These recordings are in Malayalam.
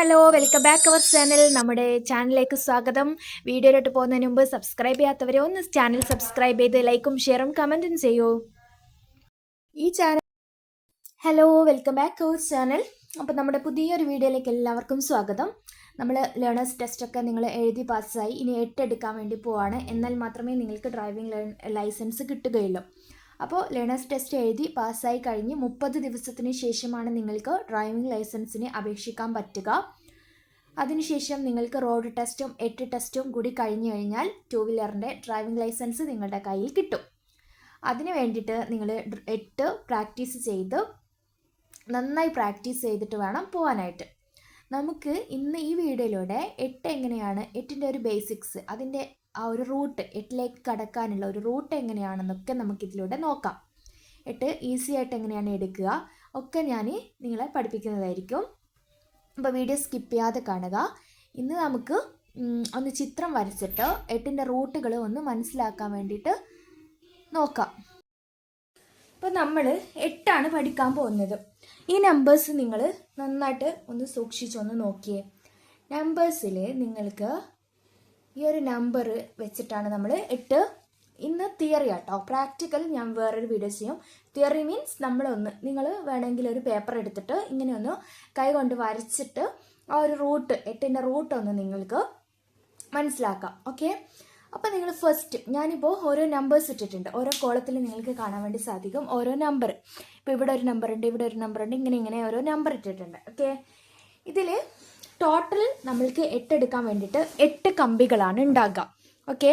Hello welcome back our channel നമ്മുടെ ചാനലിലേക്ക് സ്വാഗതം. വീഡിയോയിലോട്ട് പോകുന്നതിന് മുമ്പ് സബ്സ്ക്രൈബ് ചെയ്യാത്തവരെ ഒന്ന് ചാനൽ സബ്സ്ക്രൈബ് ചെയ്ത് ലൈക്കും ഷെയറും കമന്റും ചെയ്യൂ. ഈ channel hello welcome back our channel അപ്പോൾ നമ്മുടെ പുതിയൊരു വീഡിയോയിലേക്ക് എല്ലാവർക്കും സ്വാഗതം. നമ്മൾ ലേണേഴ്സ് ടെസ്റ്റൊക്കെ നിങ്ങൾ എഴുതി പാസ്സായി ഇനി എട്ടെടുക്കാൻ വേണ്ടി പോവാണ്. എന്നാൽ മാത്രമേ നിങ്ങൾക്ക് ഡ്രൈവിംഗ് ലൈസൻസ് കിട്ടുകയുള്ളൂ. അപ്പോൾ ലേണേഴ്സ് ടെസ്റ്റ് എഴുതി പാസ്സായി കഴിഞ്ഞ് മുപ്പത് ദിവസത്തിന് ശേഷമാണ് നിങ്ങൾക്ക് ഡ്രൈവിംഗ് ലൈസൻസിന് അപേക്ഷിക്കാൻ പറ്റുക. അതിനുശേഷം നിങ്ങൾക്ക് റോഡ് ടെസ്റ്റും എട്ട് ടെസ്റ്റും കൂടി കഴിഞ്ഞു കഴിഞ്ഞാൽ ടു വീലറിന്റെ ഡ്രൈവിംഗ് ലൈസൻസ് നിങ്ങളുടെ കയ്യിൽ കിട്ടും. അതിന് വേണ്ടിയിട്ട് നിങ്ങൾ എട്ട് പ്രാക്ടീസ് ചെയ്ത് നന്നായി പ്രാക്ടീസ് ചെയ്തിട്ട് വേണം പോകാനായിട്ട് നമുക്ക് ഇന്ന് ഈ വീഡിയോയിലൂടെ എട്ട് എങ്ങനെയാണ് എട്ടിന്റെ ഒരു ബേസിക്സ് അതിന്റെ ആ ഒരു റൂട്ട് എട്ടിലേക്ക് കടക്കാനുള്ള ഒരു റൂട്ട് എങ്ങനെയാണെന്നൊക്കെ നമുക്കിതിലൂടെ നോക്കാം. എട്ട് ഈസി ആയിട്ട് എങ്ങനെയാണ് എടുക്കുക? ഒക്കെ ഞാൻ നിങ്ങളെ പഠിപ്പിക്കുന്നതായിരിക്കും. അപ്പോൾ വീഡിയോ സ്കിപ്പ് ചെയ്യാതെ കാണുക. ഇന്ന് നമുക്ക് ഒന്ന് ചിത്രം വരച്ചിട്ട് എട്ടിന്റെ റൂട്ടുകൾ ഒന്ന് മനസ്സിലാക്കാൻ വേണ്ടിയിട്ട് നോക്കാം. അപ്പോൾ നമ്മൾ എട്ടാണ് പഠിക്കാൻ പോകുന്നത്. ഈ നമ്പേഴ്സ് നിങ്ങൾ നന്നായിട്ട് ഒന്ന് സൂക്ഷിച്ചൊന്ന് നോക്കിയേ. നമ്പേഴ്സിൽ നിങ്ങൾക്ക് ഈ ഒരു നമ്പർ വെച്ചിട്ടാണ് നമ്മൾ എട്ട് ഇന്ന് തിയറി ആട്ടോ. പ്രാക്ടിക്കൽ ഞാൻ വേറൊരു വീഡിയോ ചെയ്യും. തിയറി മീൻസ് നമ്മളൊന്ന് നിങ്ങൾ വേണമെങ്കിൽ ഒരു പേപ്പർ എടുത്തിട്ട് ഇങ്ങനെ ഒന്ന് കൈ കൊണ്ട് വരച്ചിട്ട് ആ ഒരു റൂട്ട് എട്ടിന്റെ റൂട്ട് ഒന്ന് നിങ്ങൾക്ക് മനസ്സിലാക്കാം. ഓക്കെ അപ്പോൾ നിങ്ങൾ ഫസ്റ്റ് ഞാനിപ്പോൾ ഓരോ നമ്പേഴ്സ് ഇട്ടിട്ടുണ്ട്. ഓരോ കോളത്തിൽ നിങ്ങൾക്ക് കാണാൻ വേണ്ടി സാധിക്കും ഓരോ നമ്പർ ഇപ്പോൾ ഇവിടെ ഒരു നമ്പർ ഉണ്ട് ഇവിടെ ഒരു നമ്പർ ഉണ്ട് ഇങ്ങനെ ഇങ്ങനെ ഓരോ നമ്പർ ഇട്ടിട്ടുണ്ട്. ഓക്കെ ഇതിൽ ടോട്ടൽ നമ്മൾക്ക് എട്ടെടുക്കാൻ വേണ്ടിയിട്ട് എട്ട് കമ്പികളാണ് ഉണ്ടാകുക ഓക്കെ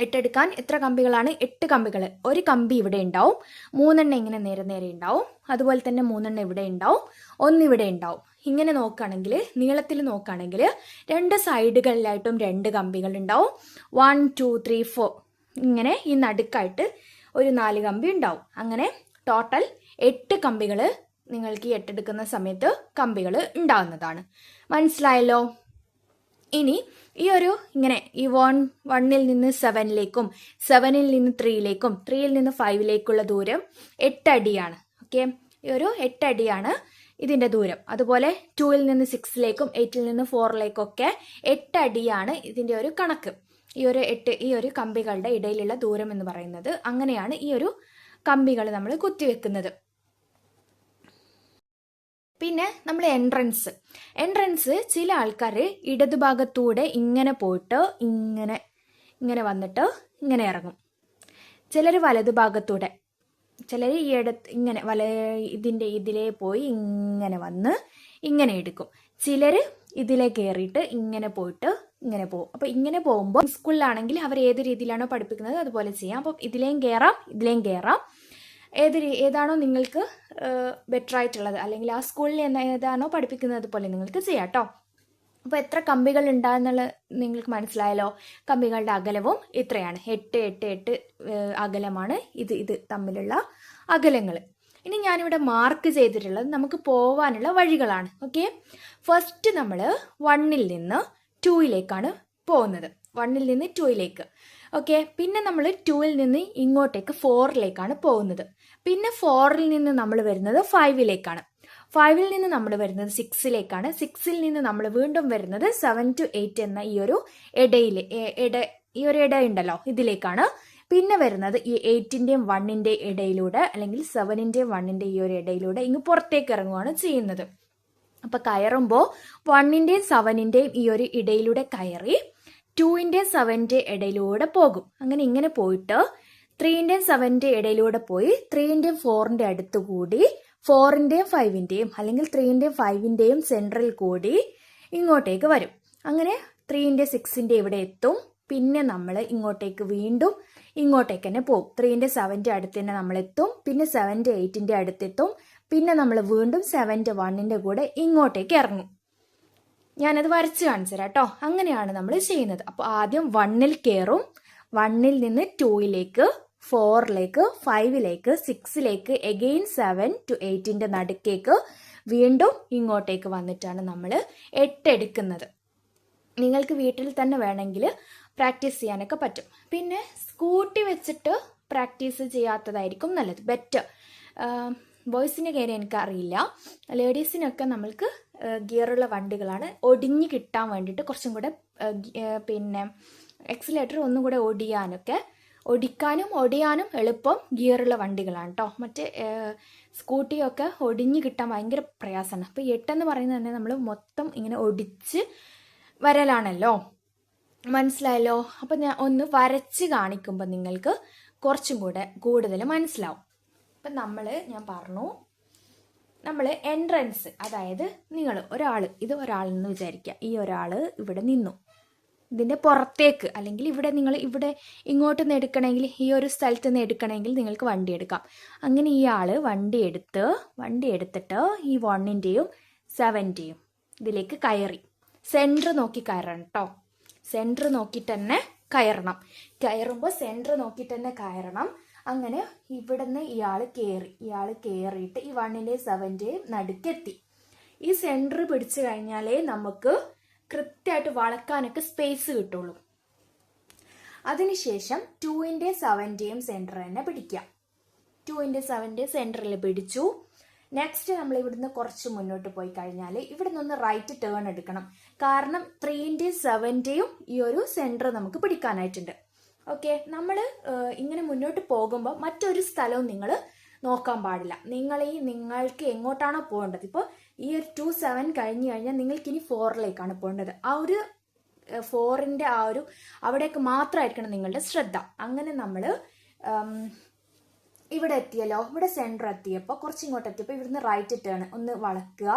എട്ടെടുക്കാൻ എത്ര കമ്പികളാണ്? എട്ട് കമ്പികൾ ഒരു കമ്പി ഇവിടെ ഉണ്ടാവും മൂന്നെണ്ണം ഇങ്ങനെ നേരെ നേരെ ഉണ്ടാവും അതുപോലെ തന്നെ മൂന്നെണ്ണം ഇവിടെ ഉണ്ടാവും ഒന്നിവിടെ ഉണ്ടാവും ഇങ്ങനെ നോക്കുകയാണെങ്കിൽ നീളത്തിൽ നോക്കുകയാണെങ്കിൽ രണ്ട് സൈഡുകളിലായിട്ടും രണ്ട് കമ്പികൾ ഉണ്ടാവും വൺ ടു ത്രീ ഫോർ ഇങ്ങനെ ഈ നടുക്കായിട്ട് ഒരു നാല് കമ്പി ഉണ്ടാവും അങ്ങനെ ടോട്ടൽ എട്ട് കമ്പികൾ നിങ്ങൾക്ക് ഏറ്റെടുക്കുന്ന സമയത്ത് കമ്പികൾ ഉണ്ടാവുന്നതാണ്. മനസ്സിലായല്ലോ? ഇനി ഈ ഒരു ഇങ്ങനെ ഈ വൺ വണ്ണിൽ നിന്ന് സെവനിലേക്കും സെവനിൽ നിന്ന് ത്രീയിലേക്കും ത്രീയിൽ നിന്ന് ഫൈവിലേക്കുള്ള ദൂരം എട്ടടിയാണ് ഓക്കെ ഈ ഒരു എട്ടടിയാണ് ഇതിന്റെ ദൂരം. അതുപോലെ ടൂവിൽ നിന്ന് സിക്സിലേക്കും എയ്റ്റിൽ നിന്ന് ഫോറിലേക്കും ഒക്കെ എട്ടടിയാണ് ഇതിന്റെ ഒരു കണക്ക്. ഈ ഒരു എട്ട് ഈ ഒരു കമ്പികളുടെ ഇടയിലുള്ള ദൂരം എന്ന് പറയുന്നത് അങ്ങനെയാണ് ഈ ഒരു കമ്പികൾ നമ്മൾ കുത്തിവെക്കുന്നത്. പിന്നെ നമ്മൾ എൻട്രൻസ് എൻട്രൻസ് ചില ആൾക്കാർ ഇടതുഭാഗത്തൂടെ ഇങ്ങനെ പോയിട്ട് ഇങ്ങനെ ഇങ്ങനെ വന്നിട്ട് ഇങ്ങനെ ഇറങ്ങും. ചിലർ വലതുഭാഗത്തൂടെ ചിലർ ഈ ഇടത്ത് ഇങ്ങനെ വല ഇതിന്റെ ഇതിലേ പോയി ഇങ്ങനെ വന്ന് ഇങ്ങനെ എടുക്കും. ചിലർ ഇതിലേ കയറിയിട്ട് ഇങ്ങനെ പോയിട്ട് ഇങ്ങനെ പോകും. അപ്പോൾ ഇങ്ങനെ പോകുമ്പോൾ സ്കൂളിലാണെങ്കിൽ അവർ ഏത് രീതിയിലാണോ പഠിപ്പിക്കുന്നത് അതുപോലെ ചെയ്യാം. അപ്പം ഇതിലേയും കയറാം ഇതിലേയും കയറാം ഏത് ഏതാണോ നിങ്ങൾക്ക് ബെറ്റർ ആയിട്ടുള്ളത്. അല്ലെങ്കിൽ ആ സ്കൂളിൽ ഏതാണോ പഠിപ്പിക്കുന്നത് പോലെ നിങ്ങൾക്ക് ചെയ്യാം കേട്ടോ അപ്പോൾ എത്ര കമ്പികൾ ഉണ്ടാകുന്നുള്ള നിങ്ങൾക്ക് മനസ്സിലായല്ലോ. കമ്പികളുടെ അകലവും ഇത്രയാണ്. എട്ട് എട്ട് എട്ട് അകലമാണ് ഇത് ഇത് തമ്മിലുള്ള അകലങ്ങൾ. ഇനി ഞാനിവിടെ മാർക്ക് ചെയ്തിട്ടുള്ളത് നമുക്ക് പോവാനുള്ള വഴികളാണ്. ഓക്കെ ഫസ്റ്റ് നമ്മൾ വണ്ണിൽ നിന്ന് ടൂയിലേക്കാണ് പോകുന്നത്. വണ്ണിൽ നിന്ന് ടൂയിലേക്ക് ഓക്കെ പിന്നെ നമ്മൾ ടൂവിൽ നിന്ന് ഇങ്ങോട്ടേക്ക് ഫോറിലേക്കാണ് പോകുന്നത്. പിന്നെ ഫോറിൽ നിന്ന് നമ്മൾ വരുന്നത് ഫൈവിലേക്കാണ് ഫൈവിൽ നിന്ന് നമ്മൾ വരുന്നത് സിക്സിലേക്കാണ് സിക്സിൽ നിന്ന് നമ്മൾ വീണ്ടും വരുന്നത് സെവൻ ടു എയ്റ്റ് എന്ന ഈ ഒരു ഇടയിൽ ഇട ഈ ഒരു ഇട ഉണ്ടല്ലോ ഇതിലേക്കാണ്. പിന്നെ വരുന്നത് ഈ എയ്റ്റിന്റെയും വണ്ണിന്റെയും ഇടയിലൂടെ അല്ലെങ്കിൽ സെവനിന്റെയും വണ്ണിന്റെ ഈ ഒരു ഇടയിലൂടെ ഇങ്ങ് പുറത്തേക്ക് ഇറങ്ങുകയാണ് ചെയ്യുന്നത്. അപ്പോൾ കയറുമ്പോൾ വണ്ണിന്റെയും സെവനിന്റെയും ഈ ഒരു ഇടയിലൂടെ കയറി ടൂവിന്റെയും സെവന്റെ ഇടയിലൂടെ പോകും. അങ്ങനെ ഇങ്ങനെ പോയിട്ട് ത്രീന്റെയും സെവന്റെ ഇടയിലൂടെ പോയി ത്രീന്റെയും ഫോറിന്റെ അടുത്ത് കൂടി ഫോറിന്റെയും ഫൈവിന്റെയും അല്ലെങ്കിൽ ത്രീന്റെയും ഫൈവിന്റെയും സെൻട്രൽ കൂടി ഇങ്ങോട്ടേക്ക് വരും. അങ്ങനെ ത്രീന്റെ സിക്സിന്റെ ഇവിടെ എത്തും. പിന്നെ നമ്മൾ ഇങ്ങോട്ടേക്ക് വീണ്ടും ഇങ്ങോട്ടേക്ക് തന്നെ പോകും. ത്രീന്റെ സെവന്റെ അടുത്ത് തന്നെ നമ്മൾ എത്തും. പിന്നെ സെവന്റെ എയ്റ്റിന്റെ അടുത്തെത്തും പിന്നെ നമ്മൾ വീണ്ടും സെവന്റെ വണ്ണിന്റെ കൂടെ ഇങ്ങോട്ടേക്ക് ഇറങ്ങും. ഞാനത് വരച്ച് കാണിച്ചു തരാം കേട്ടോ അങ്ങനെയാണ് നമ്മൾ ചെയ്യുന്നത്. അപ്പോൾ ആദ്യം വണ്ണിൽ കയറും വണ്ണിൽ നിന്ന് ടൂയിലേക്ക് ഫോറിലേക്ക് ഫൈവിലേക്ക് സിക്സിലേക്ക് എഗെയിൻ സെവൻ ടു എയ്റ്റിന്റെ നടുക്കേക്ക് വീണ്ടും ഇങ്ങോട്ടേക്ക് വന്നിട്ടാണ് നമ്മൾ എട്ടെടുക്കുന്നത് നിങ്ങൾക്ക് വീട്ടിൽ തന്നെ വേണമെങ്കിൽ പ്രാക്ടീസ് ചെയ്യാനൊക്കെ പറ്റും. പിന്നെ സ്കൂട്ടി വെച്ചിട്ട് പ്രാക്ടീസ് ചെയ്യാത്തതായിരിക്കും നല്ലത്. ബെറ്റർ ബോയ്സിന്റെ കാര്യം എനിക്കറിയില്ല. ലേഡീസിനൊക്കെ നമ്മൾക്ക് ഗിയറുള്ള വണ്ടികളാണ് ഒടിഞ്ഞു കിട്ടാൻ വേണ്ടിയിട്ട് കുറച്ചും കൂടെ പിന്നെ എക്സിലേറ്റർ ഒന്നും കൂടെ ഒടിയാനൊക്കെ ഒടിക്കാനും ഒടിയാനും എളുപ്പം ഗിയറുള്ള വണ്ടികളാണ് കേട്ടോ മറ്റേ സ്കൂട്ടിയൊക്കെ ഒടിഞ്ഞു കിട്ടാൻ ഭയങ്കര പ്രയാസമാണ്. അപ്പോൾ എട്ടെന്ന് പറയുന്നത് തന്നെ നമ്മൾ മൊത്തം ഇങ്ങനെ ഒടിച്ച് വരലാണല്ലോ. മനസ്സിലായല്ലോ? അപ്പം ഞാൻ ഒന്ന് വരച്ച് കാണിക്കുമ്പോൾ നിങ്ങൾക്ക് കുറച്ചും കൂടെ കൂടുതൽ മനസ്സിലാവും. അപ്പം നമ്മൾ ഞാൻ പറഞ്ഞു നമ്മൾ എൻട്രൻസ് അതായത് നിങ്ങൾ ഒരാൾ ഇത് ഒരാളെന്ന് വിചാരിക്കുക ഈ ഒരാൾ ഇവിടെ നിന്നു. ഇതിന്റെ പുറത്തേക്ക് അല്ലെങ്കിൽ ഇവിടെ നിങ്ങൾ ഇവിടെ ഇങ്ങോട്ട് നിന്ന് എടുക്കണമെങ്കിൽ ഈ ഒരു സ്ഥലത്ത് നിന്ന് എടുക്കണമെങ്കിൽ നിങ്ങൾക്ക് വണ്ടി എടുക്കാം. അങ്ങനെ ഈ ആൾ വണ്ടി എടുത്ത് വണ്ടി എടുത്തിട്ട് ഈ വണ്ണിന്റെയും സെവന്റെയും ഇതിലേക്ക് കയറി. സെന്റർ നോക്കി കയറണം കേട്ടോ സെന്റർ നോക്കിയിട്ട് തന്നെ കയറണം. കയറുമ്പോൾ സെന്റർ നോക്കിയിട്ട് തന്നെ കയറണം. അങ്ങനെ ഇവിടുന്ന് ഇയാൾ കയറി ഇയാൾ കയറിയിട്ട് ഈ വണ്ണിന്റെ സെവന്റെയും നടുക്കെത്തി. ഈ സെന്റർ പിടിച്ചു കഴിഞ്ഞാലേ നമുക്ക് കൃത്യമായിട്ട് വളക്കാനൊക്കെ സ്പേസ് കിട്ടുള്ളൂ. അതിനുശേഷം ടൂവിന്റെ സെവന്റെയും സെന്റർ തന്നെ പിടിക്കാം. ടൂവിന്റെ സെവന്റെ സെന്ററിൽ പിടിച്ചു. നെക്സ്റ്റ് നമ്മൾ ഇവിടുന്ന് കുറച്ച് മുന്നോട്ട് പോയി കഴിഞ്ഞാൽ ഇവിടെ നിന്ന് റൈറ്റ് ടേൺ എടുക്കണം. കാരണം ത്രീന്റെ സെവന്റെയും ഈ ഒരു സെന്റർ നമുക്ക് പിടിക്കാനായിട്ടുണ്ട്. ഓക്കെ നമ്മൾ ഇങ്ങനെ മുന്നോട്ട് പോകുമ്പോൾ മറ്റൊരു സ്ഥലവും നിങ്ങൾ നോക്കാൻ പാടില്ല. നിങ്ങൾ ഈ നിങ്ങൾക്ക് എങ്ങോട്ടാണോ പോകേണ്ടത്? ഇപ്പോൾ ഈ ഒരു ടു സെവൻ കഴിഞ്ഞ് കഴിഞ്ഞാൽ നിങ്ങൾക്ക് ഇനി ഫോറിലേക്കാണ് പോകേണ്ടത്. ആ ഒരു ഫോറിന്റെ ആ ഒരു അവിടേക്ക് മാത്രമായിരിക്കണം നിങ്ങളുടെ ശ്രദ്ധ. അങ്ങനെ നമ്മൾ ഇവിടെ എത്തിയല്ലോ. ഇവിടെ സെന്റർ എത്തിയപ്പോൾ കുറച്ച് ഇങ്ങോട്ട് എത്തിയപ്പോൾ ഇവിടുന്ന് റൈറ്റ് ടേൺ ഒന്ന് വളക്കുക.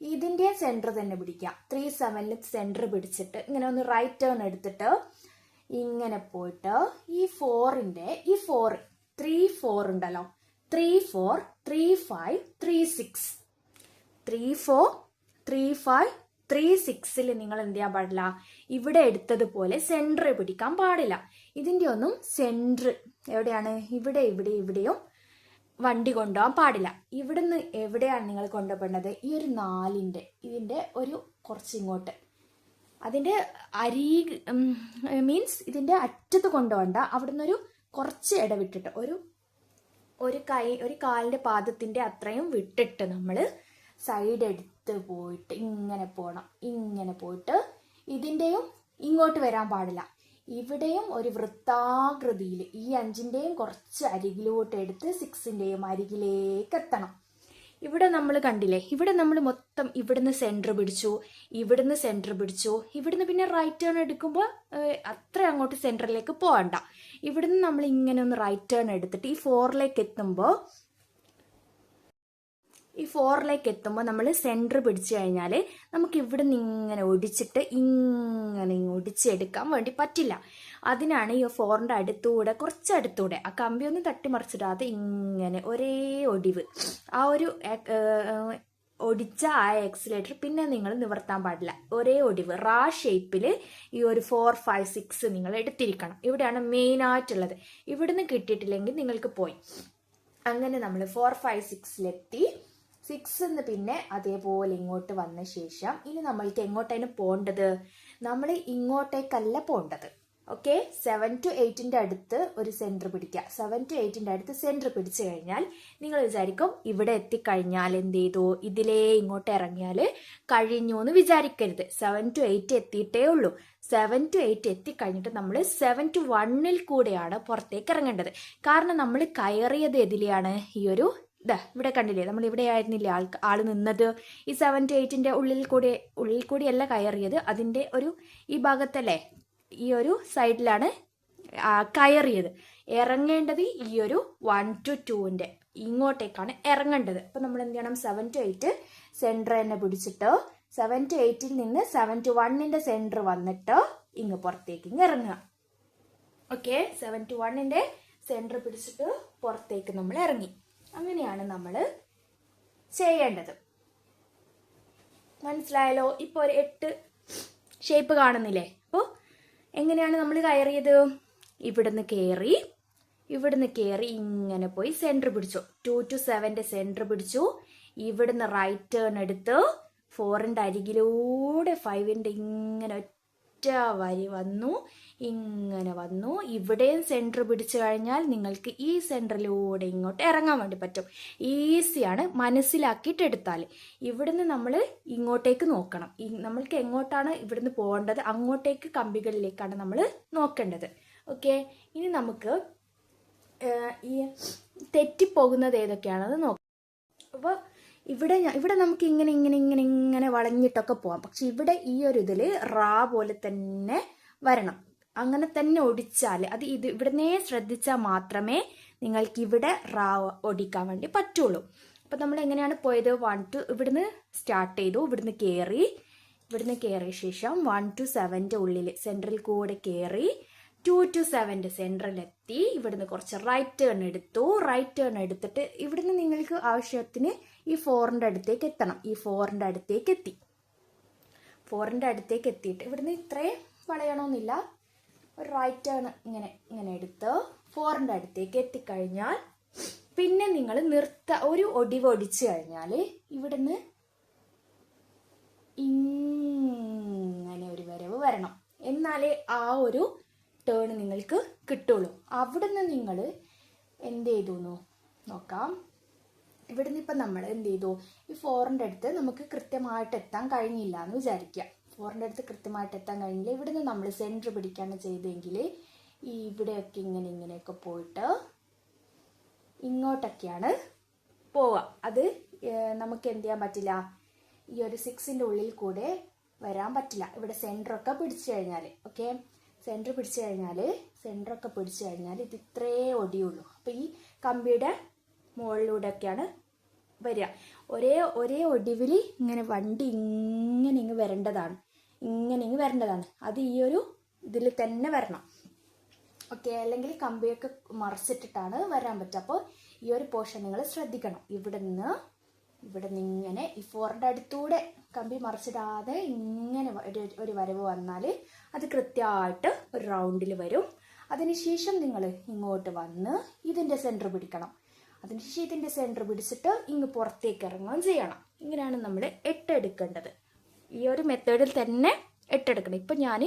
ഇതിന്റെ സെന്റർ തന്നെ പിടിക്കുക. ത്രീ സെവനിൽ സെന്റർ പിടിച്ചിട്ട് ഇങ്ങനെ ഒന്ന് റൈറ്റ് ടേൺ എടുത്തിട്ട് ഇങ്ങനെ പോയിട്ട് ഈ ഫോറിന്റെ ഈ ഫോർ ത്രീ ഫോർ ഉണ്ടല്ലോ. Three four three five three six three four three five three സിക്സിൽ നിങ്ങൾ എന്ത് ചെയ്യാൻ പാടില്ല? ഇവിടെ എടുത്തതുപോലെ സെന്റർ പിടിക്കാൻ പാടില്ല. ഇതിന്റെ ഒന്നും സെന്റർ എവിടെയാണ്? ഇവിടെ ഇവിടെ ഇവിടെയും വണ്ടി കൊണ്ടുപോകാൻ പാടില്ല. ഇവിടുന്ന് എവിടെയാണ് നിങ്ങൾ കൊണ്ടുപോകേണ്ടത് ഈ ഒരു നാലിന്റെ ഇതിന്റെ ഒരു കുറച്ച് ഇങ്ങോട്ട് അതിന്റെ അരി മീൻസ് ഇതിന്റെ അറ്റത്ത് കൊണ്ടുപോകണ്ട അവിടുന്ന് ഒരു കുറച്ച് ഇടവിട്ടിട്ട് ഒരു ഒരു കൈ ഒരു കാലിന്റെ പാദത്തിന്റെ അത്രയും വിട്ടിട്ട് നമ്മൾ സൈഡ് എടുത്ത് പോയിട്ട് ഇങ്ങനെ പോകണം ഇങ്ങനെ പോയിട്ട് ഇതിന്റെയും ഇങ്ങോട്ട് വരാൻ പാടില്ല. ഇവിടെയും ഒരു വൃത്താകൃതിയിൽ ഈ അഞ്ചിന്റെയും കുറച്ച് അരികിലോട്ട് എടുത്ത് സിക്സിന്റെയും അരികിലേക്ക് എത്തണം. ഇവിടെ നമ്മൾ കണ്ടില്ലേ? ഇവിടെ നമ്മൾ മൊത്തം ഇവിടുന്ന് സെന്റർ പിടിച്ചു ഇവിടുന്ന് സെന്റർ പിടിച്ചു. ഇവിടുന്ന് പിന്നെ റൈറ്റ് ടേൺ എടുക്കുമ്പോൾ അത്ര അങ്ങോട്ട് സെന്ററിലേക്ക് പോകണ്ട. ഇവിടുന്ന് നമ്മൾ ഇങ്ങനെ ഒന്ന് റൈറ്റ് ടേൺ എടുത്തിട്ട് ഈ ഫോറിലേക്ക് എത്തുമ്പോൾ ഈ ഫോറിലേക്ക് എത്തുമ്പോൾ നമ്മൾ സെന്റർ പിടിച്ചു കഴിഞ്ഞാൽ നമുക്ക് ഇവിടെ നിന്ന് ഇങ്ങനെ ഒടിച്ചിട്ട് ഇങ്ങനെ ഇങ്ങ് ഒടിച്ചെടുക്കാൻ വേണ്ടി പറ്റില്ല. അതിനാണ് ഈ ഫോറിന്റെ അടുത്തൂടെ കുറച്ച് അടുത്തൂടെ ആ കമ്പിയൊന്നും തട്ടിമറിച്ചിടാതെ ഇങ്ങനെ ഒരേ ഒടിവ്. ആ ഒരു ഒടിച്ച ആ എക്സിലേറ്റർ പിന്നെ നിങ്ങൾ നിവർത്താൻ പാടില്ല. ഒരേ ഒടിവ്. റാ ഷേപ്പിൽ ഈ ഒരു ഫോർ ഫൈവ് സിക്സ് നിങ്ങൾ എടുത്തിരിക്കണം. ഇവിടെയാണ് മെയിനായിട്ടുള്ളത് ഇവിടുന്ന് കിട്ടിയിട്ടില്ലെങ്കിൽ നിങ്ങൾക്ക് പോയി. അങ്ങനെ നമ്മൾ ഫോർ ഫൈവ് സിക്സിലെത്തി സിക്സ് എന്ന് പിന്നെ അതേപോലെ ഇങ്ങോട്ട് വന്ന ശേഷം ഇനി നമ്മൾക്ക് എങ്ങോട്ടാണ് പോകേണ്ടത് നമ്മൾ ഇങ്ങോട്ടേക്കല്ല പോകേണ്ടത് ഓക്കെ സെവൻ ടു എയ്റ്റിന്റെ അടുത്ത് ഒരു സെന്റർ പിടിക്കുക. സെവൻ ടു എയ്റ്റിന്റെ അടുത്ത് സെന്റർ പിടിച്ചു കഴിഞ്ഞാൽ നിങ്ങൾ വിചാരിക്കും ഇവിടെ എത്തിക്കഴിഞ്ഞാൽ എന്ത് ചെയ്തു? ഇതിലേ ഇങ്ങോട്ട് ഇറങ്ങിയാൽ കഴിഞ്ഞു എന്ന് വിചാരിക്കരുത്. സെവൻ ടു എയ്റ്റ് എത്തിയിട്ടേ ഉള്ളൂ. സെവൻ ടു എയ്റ്റ് എത്തിക്കഴിഞ്ഞിട്ട് നമ്മൾ സെവൻ ടു വണ്ണിൽ കൂടെയാണ് പുറത്തേക്ക് ഇറങ്ങേണ്ടത്. കാരണം നമ്മൾ കയറിയത് എതിലെയാണ് ഈ ഒരു ഇതാ ഇവിടെ കണ്ടില്ലേ? നമ്മൾ ഇവിടെ ആയിരുന്നില്ലേ ആൾ ആൾ നിന്നത്? ഈ സെവൻ ടു എയ്റ്റിന്റെ ഉള്ളിൽ കൂടി ഉള്ളിൽ കൂടിയല്ല കയറിയത്. അതിന്റെ ഒരു ഈ ഭാഗത്തല്ലേ? ഈ ഒരു സൈഡിലാണ് കയറിയത്. ഇറങ്ങേണ്ടത് ഈ ഒരു വൺ ടു ടുവിന്റെ ഇങ്ങോട്ടേക്കാണ് ഇറങ്ങേണ്ടത്. അപ്പം നമ്മൾ എന്ത് ചെയ്യണം? സെവൻ ടു എയ്റ്റ് സെന്റർ തന്നെ പിടിച്ചിട്ട്? സെവൻ ടു എയ്റ്റിൽ നിന്ന് സെവൻ ടു വണ്ണിന്റെ സെന്റർ വന്നിട്ട്? ഇങ്ങ് പുറത്തേക്ക് ഇങ്ങ് ഇറങ്ങുക. ഓക്കെ സെവൻ ടു വണ്ണിന്റെ സെന്റർ പിടിച്ചിട്ട് പുറത്തേക്ക് നമ്മൾ ഇറങ്ങി. അങ്ങനെയാണ് നമ്മൾ ചെയ്യേണ്ടത്. മനസ്സിലായല്ലോ? ഇപ്പോൾ ഒരു എട്ട് ഷേപ്പ് കാണുന്നില്ലേ? അപ്പോൾ എങ്ങനെയാണ് നമ്മൾ കയറിയത്? ഇവിടുന്ന് കയറി ഇവിടുന്ന് കയറി ഇങ്ങനെ പോയി സെന്റർ പിടിച്ചു. ടു ടു സെവന്റെ സെന്റർ പിടിച്ചു. ഇവിടുന്ന് റൈറ്റ് ടേൺ എടുത്ത് ഫോറിന്റെ അരികിലൂടെ ഫൈവിന്റെ ഇങ്ങനെ ഒറ്റ വരി വന്നു. ഇങ്ങനെ വന്നു. ഇവിടെയും സെന്റർ പിടിച്ചു കഴിഞ്ഞാൽ നിങ്ങൾക്ക് ഈ സെന്ററിലൂടെ ഇങ്ങോട്ട് ഇറങ്ങാൻ വേണ്ടി പറ്റും. ഈസിയാണ് മനസ്സിലാക്കിയിട്ട് എടുത്താൽ. ഇവിടുന്ന് നമ്മൾ ഇങ്ങോട്ടേക്ക് നോക്കണം. നമ്മൾക്ക് എങ്ങോട്ടാണ് ഇവിടുന്ന് പോകേണ്ടത്? അങ്ങോട്ടേക്ക് കമ്പികളിലേക്കാണ് നമ്മൾ നോക്കേണ്ടത്. ഓക്കെ ഇനി നമുക്ക് ഈ തെറ്റിപ്പോകുന്നത് ഏതൊക്കെയാണെന്ന് നോക്കാം. അപ്പോൾ ഇവിടെ ഇവിടെ നമുക്ക് ഇങ്ങനെ ഇങ്ങനെ ഇങ്ങനെ ഇങ്ങനെ വളഞ്ഞിട്ടൊക്കെ പോവാം. പക്ഷെ ഇവിടെ ഈ ഒരു ഇതിൽ റാ പോലെ തന്നെ വരണം. അങ്ങനെ തന്നെ ഒടിച്ചാൽ അത് ഇത് ഇവിടുന്നേ ശ്രദ്ധിച്ചാൽ മാത്രമേ നിങ്ങൾക്ക് ഇവിടെ റാ ഒടിക്കാൻ വേണ്ടി പറ്റുള്ളൂ. അപ്പം നമ്മൾ എങ്ങനെയാണ് പോയത്? വൺ ടു ഇവിടുന്ന് സ്റ്റാർട്ട് ചെയ്തു. ഇവിടുന്ന് കയറി ഇവിടുന്ന് കയറിയ ശേഷം വൺ ടു സെവന്റെ ഉള്ളിൽ സെൻട്രൽ കൂടെ കയറി ടു ടു സെവന്റെ സെൻട്രലെത്തി ഇവിടുന്ന് കുറച്ച് റൈറ്റ് ടേൺ എടുത്തു. റൈറ്റ് ടേൺ എടുത്തിട്ട് ഇവിടുന്ന് നിങ്ങൾക്ക് ആവശ്യത്തിന് ഈ ഫോറിന്റെ അടുത്തേക്ക് എത്തണം. ഈ ഫോറിന്റെ അടുത്തേക്ക് എത്തി. ഫോറിന്റെ അടുത്തേക്ക് എത്തിയിട്ട് ഇവിടുന്ന് ഇത്രയും വളയണമെന്നില്ല ഒരു റൈറ്റ് ടേൺ ഇങ്ങനെ ഇങ്ങനെ എടുത്ത് ഫോറിന്റെ അടുത്തേക്ക് എത്തിക്കഴിഞ്ഞാൽ പിന്നെ നിങ്ങൾ നിർത്ത ഒരു ഒടിവ് ഒടിച്ചു കഴിഞ്ഞാൽ ഇവിടുന്ന് ഇങ്ങനെ ഒരു വരവ് വരണം. എന്നാലേ ആ ഒരു ടേൺ നിങ്ങൾക്ക് കിട്ടുള്ളൂ. അവിടുന്ന് നിങ്ങൾ എന്ത് ചെയ്തു നോക്കാം. ഇവിടുന്ന് ഇപ്പം നമ്മൾ എന്ത് ചെയ്തു? ഈ ഫോറിന്റെ അടുത്ത് നമുക്ക് കൃത്യമായിട്ട് എത്താൻ കഴിഞ്ഞില്ല എന്ന് വിചാരിക്കുക. ഫോറിന്റെ അടുത്ത് കൃത്യമായിട്ട് എത്താൻ കഴിഞ്ഞില്ല. ഇവിടുന്ന് നമ്മൾ സെന്റർ പിടിക്കാണ് ചെയ്തെങ്കിൽ ഈ ഇവിടെയൊക്കെ ഇങ്ങനെ ഇങ്ങനെയൊക്കെ പോയിട്ട് ഇങ്ങോട്ടൊക്കെയാണ് പോവുക. അത് നമുക്ക് എന്ത് ചെയ്യാൻ പറ്റില്ല? ഈ ഒരു സിക്സിന്റെ ഉള്ളിൽ കൂടെ വരാൻ പറ്റില്ല. ഇവിടെ സെന്ററൊക്കെ പിടിച്ചു കഴിഞ്ഞാൽ ഓക്കെ സെന്റർ പിടിച്ചു കഴിഞ്ഞാൽ സെന്ററൊക്കെ പിടിച്ചു കഴിഞ്ഞാൽ ഇത് ഇത്രേ ഒടിയുള്ളൂ. അപ്പോൾ ഈ കമ്പിയുടെ മുകളിലൂടെയൊക്കെയാണ് വരിക. ഒരേ ഒരേ ഒടിവിൽ ഇങ്ങനെ വണ്ടി ഇങ്ങനെ ഇങ്ങ് വരേണ്ടതാണ്. ഇങ്ങനെ ഇങ്ങ് വരേണ്ടതാണ്. അത് ഈ ഒരു ഇതിൽ തന്നെ വരണം. ഓക്കെ? അല്ലെങ്കിൽ കമ്പിയൊക്കെ മറിച്ചിട്ടിട്ടാണ് വരാൻ പറ്റുക. അപ്പോൾ ഈ ഒരു പോർഷൻ നിങ്ങൾ ശ്രദ്ധിക്കണം. ഇവിടെ നിന്ന് ഇവിടെ നിന്ന് ഇങ്ങനെ ഈ ഫോറിന്റെ അടുത്തൂടെ കമ്പി മറിച്ചിടാതെ ഇങ്ങനെ ഒരു ഒരു വരവ് വന്നാൽ അത് കൃത്യമായിട്ട് ഒരു റൗണ്ടിൽ വരും. അതിനുശേഷം നിങ്ങൾ ഇങ്ങോട്ട് വന്ന് ഇതിന്റെ സെന്റർ പിടിക്കണം. അതിനുശേഷം ഇതിന്റെ സെന്റർ പിടിച്ചിട്ട് ഇങ്ങ് പുറത്തേക്ക് ഇറങ്ങുകയും ചെയ്യണം. ഇങ്ങനെയാണ് നമ്മൾ എട്ടെടുക്കേണ്ടത് ഈ ഒരു മെത്തേഡിൽ തന്നെ എട്ടെടുക്കണം ഇപ്പം ഞാൻ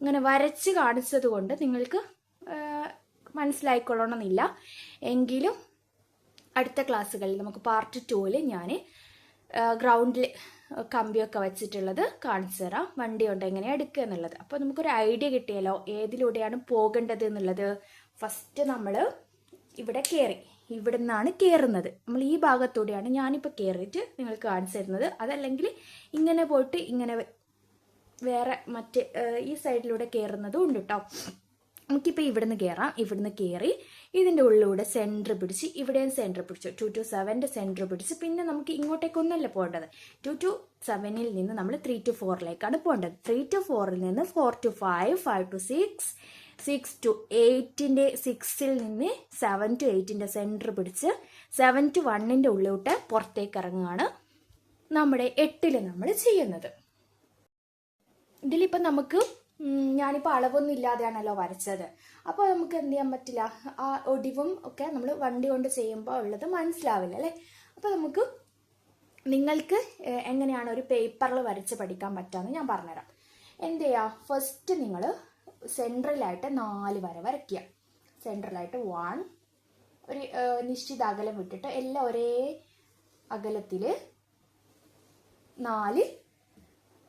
ഇങ്ങനെ വരച്ച് കാണിച്ചത് കൊണ്ട് നിങ്ങൾക്ക് മനസ്സിലായിക്കൊള്ളണമെന്നില്ല. എങ്കിലും അടുത്ത ക്ലാസ്സുകളിൽ നമുക്ക് പാർട്ട് ടൂവിൽ ഞാൻ ഗ്രൗണ്ടിൽ കമ്പിയൊക്കെ വെച്ചിട്ടുള്ളത് കാണിച്ചു തരാം. വണ്ടി കൊണ്ട് എങ്ങനെയാണ് എടുക്കുക എന്നുള്ളത്. അപ്പോൾ നമുക്കൊരു ഐഡിയ കിട്ടിയല്ലോ. ഏതിലൂടെയാണ് പോകേണ്ടത് എന്നുള്ളത്. ഫസ്റ്റ് നമ്മൾ ഇവിടെ കയറി ഇവിടെ നിന്നാണ് കയറുന്നത് നമ്മൾ ഈ ഭാഗത്തൂടെയാണ് ഞാനിപ്പോൾ കയറിയിട്ട് നിങ്ങൾക്ക് കാണിച്ചു തരുന്നത്. അതല്ലെങ്കിൽ ഇങ്ങനെ പോയിട്ട് ഇങ്ങനെ വേറെ മറ്റേ ഈ സൈഡിലൂടെ കയറുന്നതും ഉണ്ട് കേട്ടോ നമുക്കിപ്പോൾ ഇവിടുന്ന് കയറാം ഇവിടുന്ന് കയറി ഇതിന്റെ ഉള്ളിലൂടെ സെന്റർ പിടിച്ച് ഇവിടെയും സെന്റർ പിടിച്ചു ടു ടു സെവന്റെ സെന്റർ പിടിച്ച് പിന്നെ നമുക്ക് ഇങ്ങോട്ടേക്കൊന്നല്ല പോകേണ്ടത്. ടു ടു സെവനിൽ നിന്ന് നമ്മൾ ത്രീ ടു ഫോറിലേക്കാണ് പോകേണ്ടത്. ത്രീ ടു ഫോറിൽ നിന്ന് four two five five two six six two എയ്റ്റിന്റെ സിക്സിൽ നിന്ന് സെവൻ ടു എയ്റ്റിന്റെ സെന്റർ പിടിച്ച് സെവൻ ടു വണ്ണിന്റെ ഉള്ളിലോട്ട് പുറത്തേക്ക് ഇറങ്ങുകയാണ് നമ്മുടെ എട്ടിൽ നമ്മൾ ചെയ്യുന്നത്. ഇതിലിപ്പോൾ നമുക്ക് ഞാനിപ്പോൾ അളവൊന്നും ഇല്ലാതെയാണല്ലോ വരച്ചത്. അപ്പോൾ നമുക്ക് എന്ത് ചെയ്യാൻ പറ്റില്ല? ആ ഒടിവും ഒക്കെ നമ്മൾ വണ്ടി കൊണ്ട് ചെയ്യുമ്പോൾ ഉള്ളത് മനസ്സിലാവില്ല അല്ലേ? അപ്പോൾ നമുക്ക് നിങ്ങൾക്ക് എങ്ങനെയാണ് ഒരു പേപ്പറിൽ വരച്ച് പഠിക്കാൻ പറ്റുകയെന്ന് ഞാൻ പറഞ്ഞുതരാം. എന്ത് ചെയ്യുക ഫസ്റ്റ് നിങ്ങൾ സെൻട്രലായിട്ട് നാല് വര വരയ്ക്കുക. സെൻട്രലായിട്ട് വൺ ഒരു നിശ്ചിത അകലം വിട്ടിട്ട് എല്ലാം ഒരേ അകലത്തിൽ നാല്.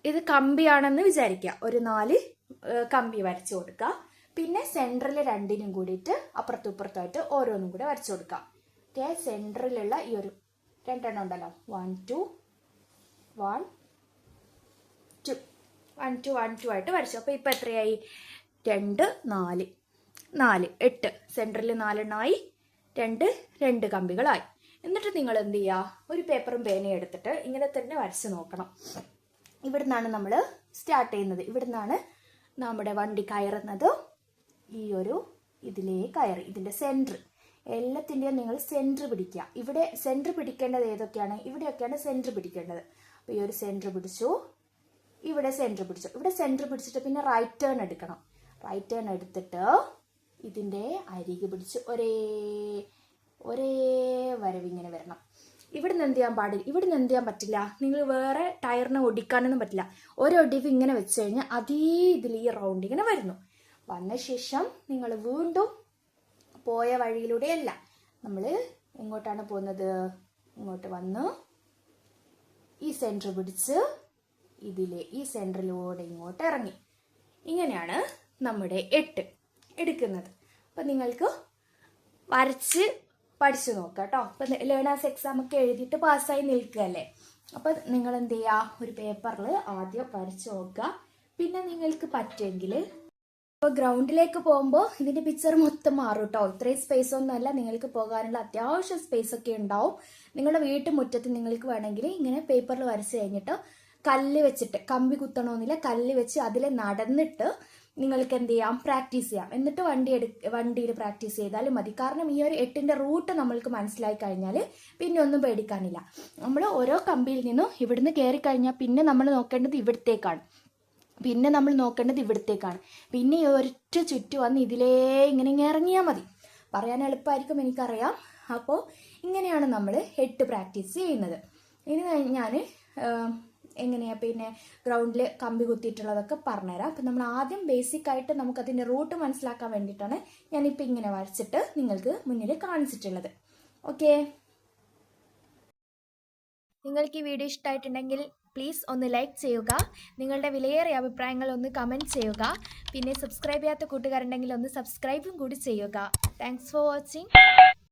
ഇത് കമ്പിയാണെന്ന് വിചാരിക്കുക. ഒരു നാല് കമ്പി വരച്ചു കൊടുക്കുക. പിന്നെ സെൻട്രൽ രണ്ടിനും കൂടിയിട്ട് അപ്പുറത്തും ഇപ്പുറത്തുമായിട്ട് ഓരോന്നും കൂടി വരച്ചു കൊടുക്കുക. ഓക്കെ സെൻട്രലുള്ള ഈ ഒരു രണ്ടെണ്ണം ഉണ്ടല്ലോ. One two one two one two one two ആയിട്ട് വരച്ചു. അപ്പോൾ ഇപ്പോൾ എത്രയായി? രണ്ട് നാല്. നാല് എട്ട്. സെന്ററിൽ നാലെണ്ണമായി രണ്ട് രണ്ട് കമ്പികളായി. എന്നിട്ട് നിങ്ങൾ എന്ത് ചെയ്യുക ഒരു പേപ്പറും പേനയും എടുത്തിട്ട് ഇങ്ങനെ തന്നെ വരച്ച് നോക്കണം. ഇവിടുന്നാണ് നമ്മൾ സ്റ്റാർട്ട് ചെയ്യുന്നത്. ഇവിടുന്നാണ് നമ്മുടെ വണ്ടി കയറുന്നത്. ഈ ഒരു ഇതിലേ കയറി. ഇതിന്റെ സെന്റർ എല്ലാത്തിന്റെയും നിങ്ങൾ സെന്റർ പിടിക്കുക. ഇവിടെ സെന്റർ പിടിക്കേണ്ടത് ഏതൊക്കെയാണ്? ഇവിടെയൊക്കെയാണ് സെന്റർ പിടിക്കേണ്ടത്. അപ്പോൾ ഈ ഒരു സെന്റർ പിടിച്ചു. ഇവിടെ സെന്റർ പിടിച്ചു. ഇവിടെ സെന്റർ പിടിച്ചിട്ട് പിന്നെ റൈറ്റ് ടേൺ എടുക്കണം. റൈറ്റ് ടേൺ എടുത്തിട്ട് ഇതിന്റെ അരികെ പിടിച്ച് ഒരേ ഒരേ വരവിങ്ങനെ വരണം. ഇവിടെ നിന്ന് എന്ത് ചെയ്യാൻ പാടില്ല? ഇവിടെ നിന്ന് എന്ത് ചെയ്യാൻ പറ്റില്ല? നിങ്ങൾ വേറെ ടയറിനെ ഒടിക്കാനൊന്നും പറ്റില്ല. ഒരു ഒടിവ് ഇങ്ങനെ വെച്ച് കഴിഞ്ഞാൽ അതേ ഇതിൽ ഈ റൗണ്ട് ഇങ്ങനെ വരുന്നു. വന്ന ശേഷം നിങ്ങൾ വീണ്ടും പോയ വഴിയിലൂടെയല്ല. നമ്മൾ എങ്ങോട്ടാണ് പോകുന്നത്? ഇങ്ങോട്ട് വന്ന് ഈ സെന്റർ പിടിച്ച് ഇതിലെ ഈ സെന്ററിലൂടെ ഇങ്ങോട്ട് ഇറങ്ങി. ഇങ്ങനെയാണ് നമ്മുടെ എട്ട് എടുക്കുന്നത്. അപ്പം നിങ്ങൾക്ക് വരച്ച് പഠിച്ചു നോക്കാം കേട്ടോ. അപ്പം ലേണേഴ്സ് എക്സാം ഒക്കെ എഴുതിയിട്ട് പാസ്സായി നിൽക്കുകയല്ലേ? അപ്പം നിങ്ങൾ എന്ത് ചെയ്യുക ഒരു പേപ്പറിൽ ആദ്യം വരച്ച് നോക്കുക. പിന്നെ നിങ്ങൾക്ക് പറ്റുമെങ്കിൽ ഇപ്പോൾ ഗ്രൗണ്ടിലേക്ക് പോകുമ്പോൾ ഇതിന്റെ പിക്ചർ മൊത്തം മാറും കേട്ടോ. ഇത്രയും സ്പേസ് ഒന്നുമല്ല. നിങ്ങൾക്ക് പോകാനുള്ള അത്യാവശ്യം സ്പേസ് ഒക്കെ ഉണ്ടാവും. നിങ്ങളുടെ വീട്ടുമുറ്റത്ത് നിങ്ങൾക്ക് വേണമെങ്കിൽ ഇങ്ങനെ പേപ്പറിൽ വരച്ച് കഴിഞ്ഞിട്ട് കല്ല് വെച്ചിട്ട് കമ്പി കുത്തണമെന്നില്ല കല്ല് വെച്ച് അതിൽ നടന്നിട്ട് നിങ്ങൾക്ക് എന്ത് ചെയ്യാം? പ്രാക്ടീസ് ചെയ്യാം. എന്നിട്ട് വണ്ടി എടു വണ്ടിയിൽ പ്രാക്ടീസ് ചെയ്താലും മതി. കാരണം ഈ ഒരു എട്ടിന്റെ റൂട്ട് നമ്മൾക്ക് മനസ്സിലായി കഴിഞ്ഞാൽ പിന്നെ ഒന്നും പേടിക്കാനില്ല. നമ്മൾ ഓരോ കമ്പിയിൽ നിന്നും ഇവിടുന്ന് കയറി കഴിഞ്ഞാൽ പിന്നെ നമ്മൾ നോക്കേണ്ടത് ഇവിടത്തേക്കാണ്. പിന്നെ നമ്മൾ നോക്കേണ്ടത് ഇവിടത്തേക്കാണ്. പിന്നെ ഒരൊറ്റ ചുറ്റു വന്ന് ഇതിലേ ഇങ്ങനെ ഇങ്ങനെ ഇറങ്ങിയാൽ മതി. പറയാൻ എളുപ്പമായിരിക്കും എനിക്കറിയാം. അപ്പോൾ ഇങ്ങനെയാണ് നമ്മൾ എട്ട് പ്രാക്ടീസ് ചെയ്യുന്നത്. ഇനി ഞാൻ എങ്ങനെയാണ് പിന്നെ ഗ്രൗണ്ടിൽ കമ്പി കുത്തിയിട്ടുള്ളതൊക്കെ പറഞ്ഞുതരാം. അപ്പം നമ്മൾ ആദ്യം ബേസിക് ആയിട്ട് നമുക്കതിന്റെ റൂട്ട് മനസ്സിലാക്കാൻ വേണ്ടിയിട്ടാണ് ഞാനിപ്പോൾ ഇങ്ങനെ വരച്ചിട്ട് നിങ്ങൾക്ക് മുന്നിൽ കാണിച്ചിട്ടുള്ളത്. ഓക്കേ നിങ്ങൾക്ക് ഈ വീഡിയോ ഇഷ്ടമായിട്ടുണ്ടെങ്കിൽ പ്ലീസ് ഒന്ന് ലൈക്ക് ചെയ്യുക. നിങ്ങളുടെ വിലയേറിയ അഭിപ്രായങ്ങൾ ഒന്ന് കമന്റ് ചെയ്യുക. പിന്നെ സബ്സ്ക്രൈബ് ചെയ്യാത്ത കൂട്ടുകാരുണ്ടെങ്കിൽ ഒന്ന് സബ്സ്ക്രൈബും കൂടി ചെയ്യുക. Thanks for watching